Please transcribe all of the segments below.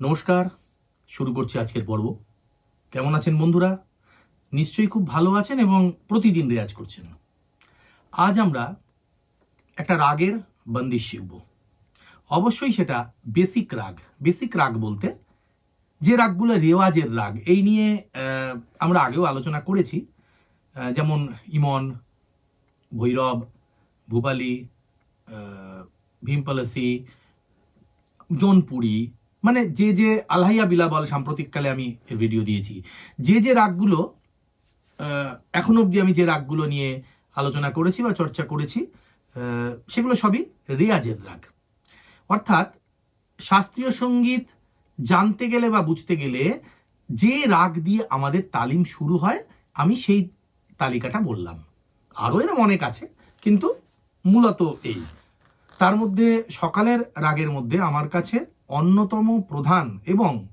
নমস্কার, শুরু করছি আজকের পর্ব। কেমন আছেন বন্ধুরা? নিশ্চয়ই খুব ভালো আছেন এবং প্রতিদিন রেয়াজ করছেন। আজ আমরা একটা রাগের বন্দিশ শিখব। অবশ্যই সেটা বেসিক রাগ। বেসিক রাগ বলতে যে রাগগুলো রেওয়াজের রাগ, এই নিয়ে আমরা আগেও আলোচনা করেছি। যেমন ইমন, ভৈরব, ভূপালি ভীমপলাসি, জোনপুরি মানে যে যে আলহাইয়া বিলাবল সাম্প্রতিককালে আমি ভিডিও দিয়েছি, যে যে রাগগুলো এখন অবধি আমি যে রাগগুলো নিয়ে আলোচনা করেছি বা চর্চা করেছি সেগুলো সবই রেয়াজের রাগ। অর্থাৎ শাস্ত্রীয় সংগীত জানতে গেলে বা বুঝতে গেলে যে রাগ দিয়ে আমাদের তালিম শুরু হয়, আমি সেই তালিকাটা বললাম। আরও এরম অনেক আছে, কিন্তু মূলত এই। তার মধ্যে সকালের রাগের মধ্যে আমার কাছে অন্যতম প্রধান এবং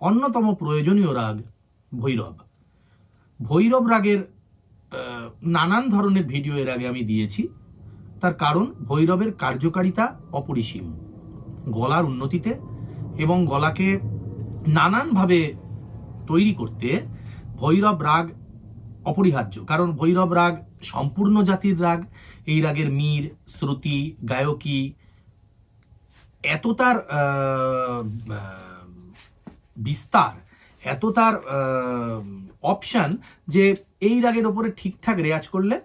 অন্যতম প্রয়োজনীয় রাগ ভৈরব। ভৈরব রাগের নানান ধরনের ভিডিও এর আগে আমি দিয়েছি। তার কারণ ভৈরবের কার্যকারিতা অপরিসীম। গলার উন্নতিতে এবং গলাকে নানানভাবে তৈরি করতে ভৈরব রাগ অপরিহার্য। কারণ ভৈরব রাগ সম্পূর্ণ জাতির রাগ। এই রাগের মীর, শ্রুতি, গায়কী এত তার বিস্তার, এত তার অপশান যে এই রাগের ওপরে ঠিকঠাক রেয়াজ করলে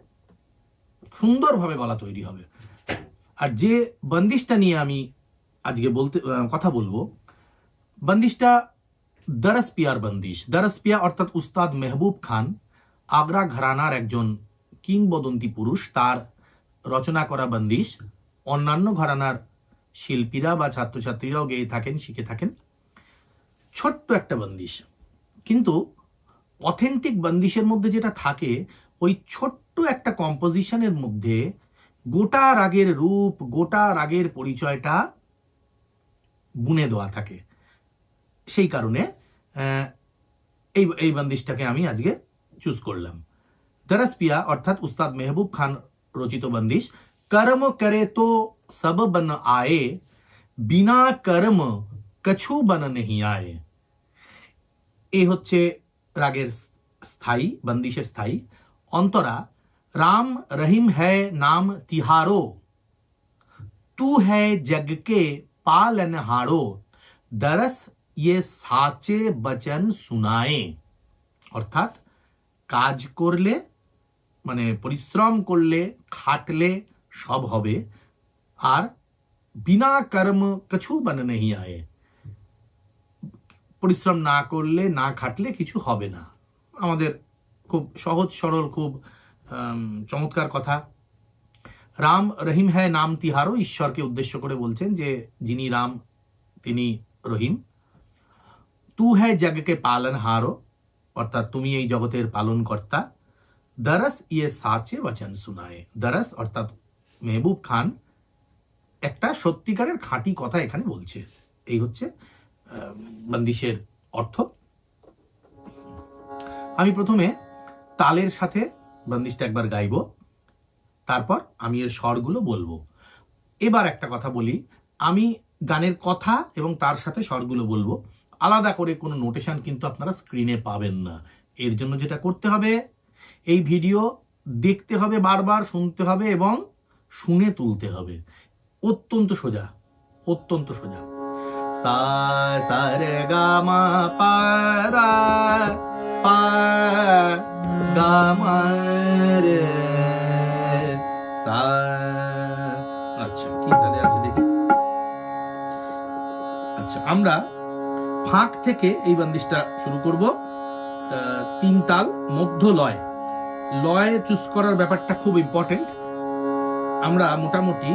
সুন্দরভাবে গলা তৈরি হবে। আর যে বন্দিশটা নিয়ে আমি আজকে বলতে কথা বলব, বন্দিশটা দরস পিয়ার বন্দিশ। দরস পিয়া অর্থাৎ উস্তাদ মেহবুব খান, আগ্রা ঘরানার একজন কিংবদন্তি পুরুষ, তার রচনা করা বন্দিশ, অন্যান্য ঘরানার শিল্পীরা বা ছাত্রছাত্রীরাও গেয়ে থাকেন, শিখে থাকেন। ছোট্ট একটা বন্দিশ। কিন্তু অথেন্টিক বন্দিশের মধ্যে যেটা থাকে, ওই ছোট্ট একটা কম্পোজিশনের মধ্যে গোটা রাগের রূপ গোটা রাগের পরিচয়টা বুনে দেওয়া থাকে। সেই কারণে এই এই বন্দিশটাকে আমি আজকে চুজ করলাম। দরস পিয়া অর্থাৎ উস্তাদ মেহবুব খান রচিত বন্দিশ, কর্ম করে তো সব বন আয়ে বিনা কর্ম কছু বন নেহি আয়ে এই হচ্ছে রাগের স্থায়ী বন্দিশের স্থায়ী অন্তরা রাম রহিম হ্যায় নাম তিহারো तू है जग के पालनहारो दरस ये সাচে বচন শুনায়ে অর্থাৎ কাজ করলে মানে পরিশ্রম করলে খাটলে সব হবে আর বিনা কর্ম কিছু বন নেই আয়ে পরিশ্রম না করলে না খাটলে কিছু হবে না আমাদের খুব সহজ, সরল, খুব চমৎকার কথা। রাম রহিম হ্যায় নাম তিহারও ঈশ্বরকে উদ্দেশ্য করে বলছেন যে, যিনি রাম, তিনি রহিম। তু হ্যায় জগকে পালন হারো, অর্থাৎ তুমি এই জগতের পালন কর্তা দরস ইয়ে সাচে বচন শুনায়। দরস অর্থাৎ মেহবুব খান একটা সত্যিকারের খাঁটি কথা এখানে বলছে। এই হচ্ছে বন্দিশের অর্থ। আমি প্রথমে তালের সাথে বন্দিশটা একবার গাইবো, তারপর আমি এর স্বরগুলো বলব। এবার একটা কথা বলি, আমি গানের কথা এবং তার সাথে স্বরগুলো বলব। আলাদা করে কোনো নোটেশন কিন্তু আপনারা স্ক্রিনে পাবেন না। এর জন্য যেটা করতে হবে, এই ভিডিও দেখতে হবে বারবার, শুনতে হবে এবং শুনে তুলতে হবে। অত্যন্ত সোজা অত্যন্ত সোজা। সা সা রে পা রা। সা আচ্ছা কি তাহলে আছে দেখি। আচ্ছা আমরা ফাঁক থেকে এই বান্দিশটা শুরু করব। তিন তাল মধ্য লয়। লয় চুজ করার ব্যাপারটা খুব ইম্পর্টেন্ট আমরা মোটামুটি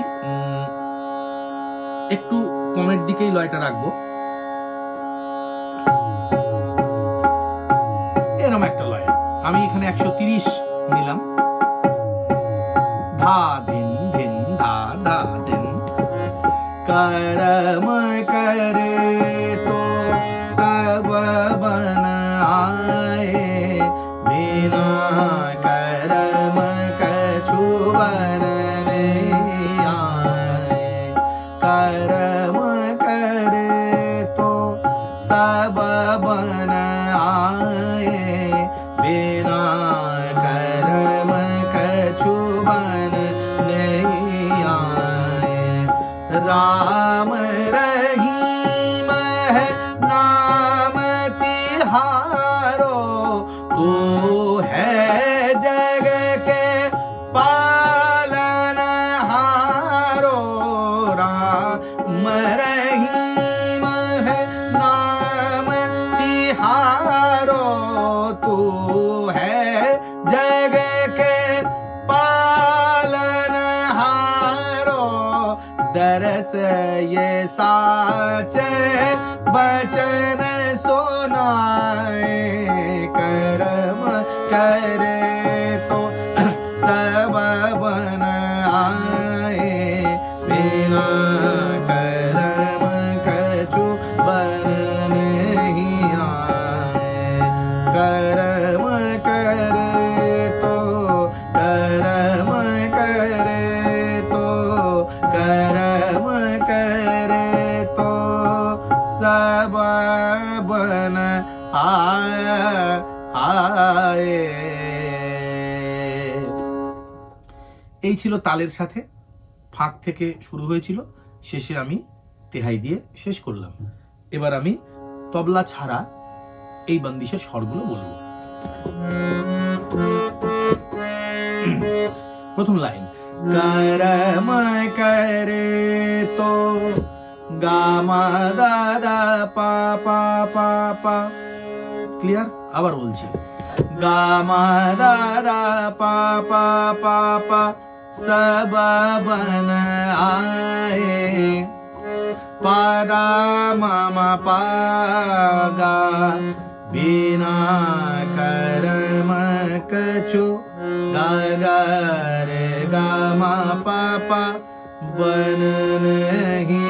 একটু কমের দিকেই লয়টা রাখব। এরম একটা লয়। আমি এখানে একশো তিরিশ নিলাম। ধা ধিন ধিন ধা ধা ধিন। করম করে তো সব বন আয়ে বিনা করম কছু বনা राम रहीम है। दरस ये साचे बचन सुनाए करम करे এই ছিল তালের সাথে ফাঁক থেকে শুরু হয়েছিল। শেষে আমি তেহাই দিয়ে শেষ করলাম। এবার আমি তবলা ছাড়া এই বন্দিশের স্বরগুলো বলব। প্রথম লাইন, করম করে তো গামা দাদা পা পা পা পা ক্লিয়ার আবার বলছি গামা দাদা পা পা পা পা সব বন আয়ে পাদা মামা পাগা বিনা করম কছু গাগার গামা পাপা বন नहीं आए গা গাপম রে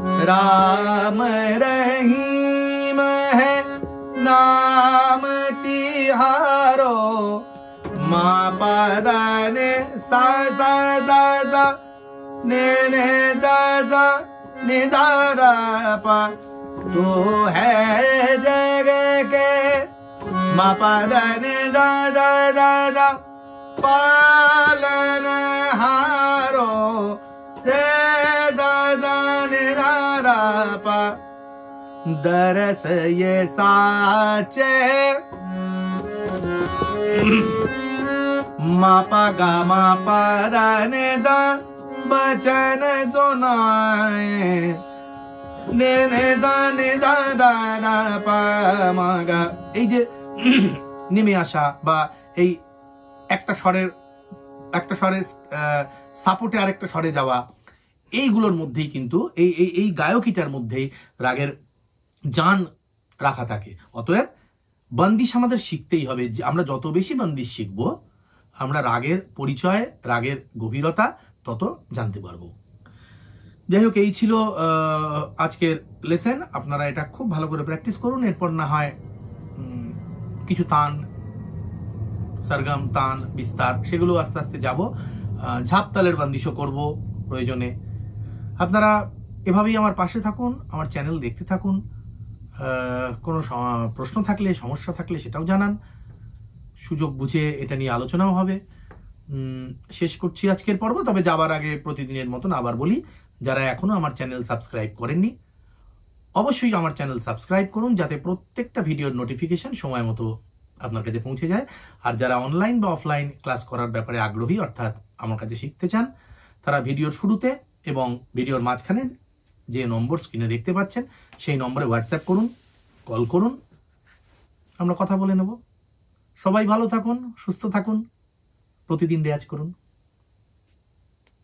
राम रहीम है, नाम तिहारो। माँ पादा ने सा दा दा ने ने दा दा ने दा रा पा। तू है जग के माँ पादा ने दा दा दा दा पालन हारो। रे दरस ये साचे मापा गा मापा दा ने दा बचन सुनाए নে নে দা নে দা দা দা পা মা গা এই যে নেমে আসা বা এই একটা স্বরের একটা স্বরের সাপোর্টে আরেকটা স্বরে যাওয়া এইগুলোর মধ্যেই কিন্তু এই এই এই গায়কিটার মধ্যেই রাগের জান রাখা থাকে। অতএব বন্দিশ আমাদের শিখতেই হবে যে আমরা যত বেশি বন্দিশ শিখব, আমরা রাগের পরিচয়, রাগের গভীরতা তত জানতে পারব। যাই হোক, এই ছিল আজকের লেসেন আপনারা এটা খুব ভালো করে প্র্যাকটিস করুন। এরপর না হয় কিছু তান, সরগম, তান, বিস্তার, সেগুলো আস্তে আস্তে যাব। ঝাপ তালের বান্দিশও করব প্রয়োজনে। আপনারা এভাবেই আমার পাশে থাকুন, আমার চ্যানেল দেখতে থাকুন। কোনো প্রশ্ন থাকলে, সমস্যা থাকলে সেটাও জানান। সুযোগ বুঝে এটা নিয়ে আলোচনাও হবে। শেষ করছি আজকের পর্ব, তবে যাবার আগে প্রতিদিনের মতন আবার বলি, যারা এখনও আমার চ্যানেল সাবস্ক্রাইব করেননি, অবশ্যই আমার চ্যানেল সাবস্ক্রাইব করুন, যাতে প্রত্যেকটা ভিডিওর নোটিফিকেশান সময় মতো আপনার কাছে পৌঁছে যায়। আর যারা অনলাইন বা অফলাইন ক্লাস করার ব্যাপারে আগ্রহী, অর্থাৎ আমার কাছে শিখতে চান, তারা ভিডিওর শুরুতে এবং ভিডিওর মাঝখানে যে নম্বর স্ক্রিনে দেখতে পাচ্ছেন, সেই নম্বরে হোয়াটসঅ্যাপ করুন কল করুন, আমরা কথা বলে নেব। সবাই ভালো থাকুন, সুস্থ থাকুন, প্রতিদিন রেয়াজ করুন।